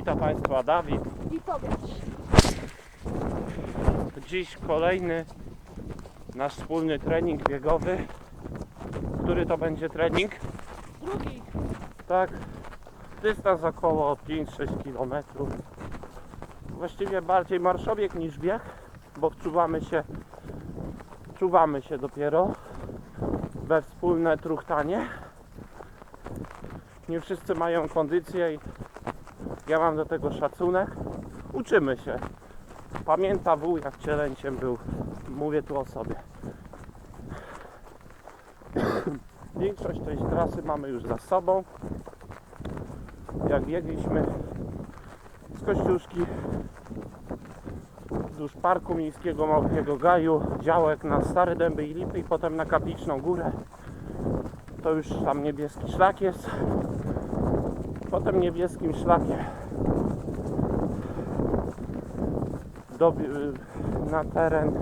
Witam Państwa, Dawid. I Tobiasz. Dziś kolejny nasz wspólny trening biegowy. Który to będzie trening? Drugi. Tak, dystans około 5-6 km. Właściwie bardziej marszobieg niż bieg, bo wczuwamy się, czuwamy się dopiero we wspólne truchtanie. Nie wszyscy mają kondycję i ja mam do tego szacunek. Uczymy się. Pamięta wół jak cielęciem był. Mówię tu o sobie. Większość tej trasy mamy już za sobą. Jak biegliśmy z Kościuszki wzdłuż Parku Miejskiego Małpiego Gaju, działek na Stare Dęby i Lipy i potem na Kapliczną Górę. To już tam niebieski szlak jest. Potem niebieskim szlakiem. Do, na teren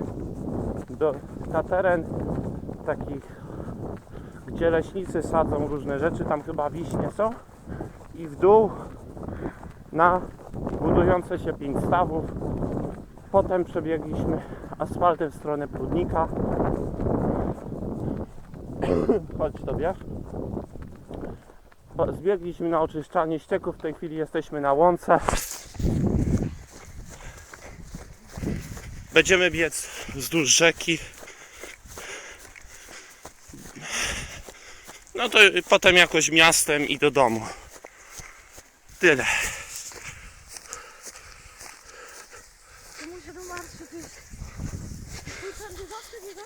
do, na teren taki gdzie leśnicy sadzą różne rzeczy, tam chyba wiśnie są. I w dół na budujące się pięć stawów. Potem przebiegliśmy asfaltem w stronę Prudnika. Chodź tobie. Po- zbiegliśmy na oczyszczanie ścieków, w tej chwili jesteśmy na łące. Będziemy biec wzdłuż rzeki. No to potem jakoś miastem i do domu. Tyle. Muszę do marszu, ty. Zawsze nie da?